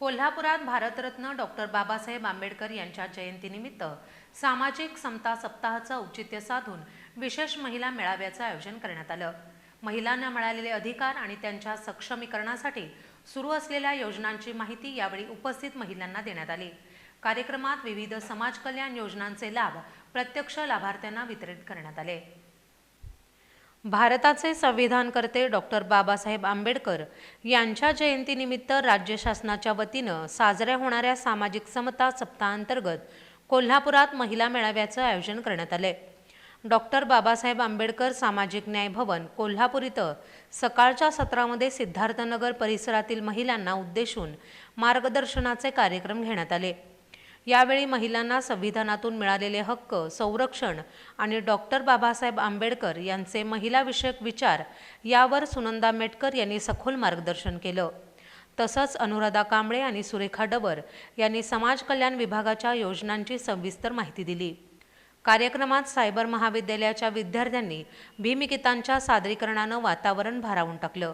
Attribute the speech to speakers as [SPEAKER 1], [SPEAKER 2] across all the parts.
[SPEAKER 1] कोल्हापुरात भारतरत्न डॉक्टर बाबासाहेब आंबेडकर यांच्या जयंतीनिमित्त सामाजिक समता सप्ताहाचं औचित्य साधून विशेष महिला मेळाव्याचं आयोजन करण्यात आलं. महिलांना मिळालेले अधिकार आणि त्यांच्या सक्षमीकरणासाठी सुरू असलेल्या योजनांची माहिती यावेळी उपस्थित महिलांना देण्यात आली. कार्यक्रमात विविध समाजकल्याण योजनांचे लाभ प्रत्यक्ष लाभार्थ्यांना वितरित करण्यात आले. भारताचे संविधानकर्ते डॉक्टर बाबासाहेब आंबेडकर यांच्या जयंतीनिमित्त राज्य शासनाच्या वतीनं साजऱ्या होणाऱ्या सामाजिक समता सप्ताहांतर्गत कोल्हापुरात महिला मेळाव्याचं आयोजन करण्यात आलं डॉक्टर बाबासाहेब आंबेडकर सामाजिक न्याय भवन कोल्हापूर इथं सकाळच्या सत्रामध्ये सिद्धार्थनगर परिसरातील महिलांना उद्देशून मार्गदर्शनाचे कार्यक्रम घेण्यात आले. यावेळी महिलांना संविधानातून मिळालेले हक्क संरक्षण आणि डॉक्टर बाबासाहेब आंबेडकर यांचे महिलाविषयक विचार यावर सुनंदा मेटकर यांनी सखोल मार्गदर्शन केलं. तसंच अनुराधा कांबळे आणि सुरेखा डबर यांनी समाज कल्याण विभागाच्या योजनांची सविस्तर माहिती दिली. कार्यक्रमात सायबर महाविद्यालयाच्या विद्यार्थ्यांनी भीमगीतांच्या सादरीकरणानं वातावरण भारावून टाकलं.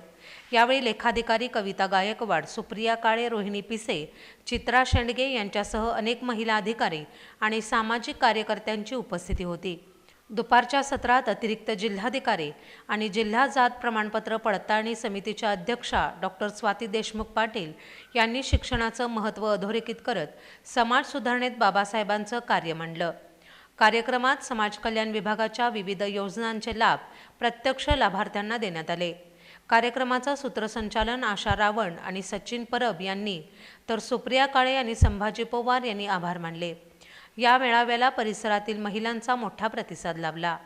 [SPEAKER 1] यावेळी लेखाधिकारी कविता गायकवाड सुप्रिया काळे रोहिणी पिसे चित्रा शेंडगे यांच्यासह अनेक महिला अधिकारी आणि सामाजिक कार्यकर्त्यांची उपस्थिती होती. दुपारच्या सत्रात अतिरिक्त जिल्हाधिकारी आणि जिल्हा जात प्रमाणपत्र पडताळणी समितीच्या अध्यक्षा डॉक्टर स्वाती देशमुख पाटील यांनी शिक्षणाचं महत्त्व अधोरेखित करत समाज सुधारणेत बाबासाहेबांचं कार्य मांडलं. कार्यक्रमात समाज कल्याण विभागाच्या विविध योजनांचे लाभ प्रत्यक्ष लाभार्थ्यांना देण्यात आले. कार्यक्रमाचं सूत्रसंचालन आशा रावण आणि सचिन परब यांनी तर सुप्रिया काळे आणि संभाजी पवार यांनी आभार मानले. या मेळाव्याला परिसरातील महिलांचा मोठा प्रतिसाद लाभला.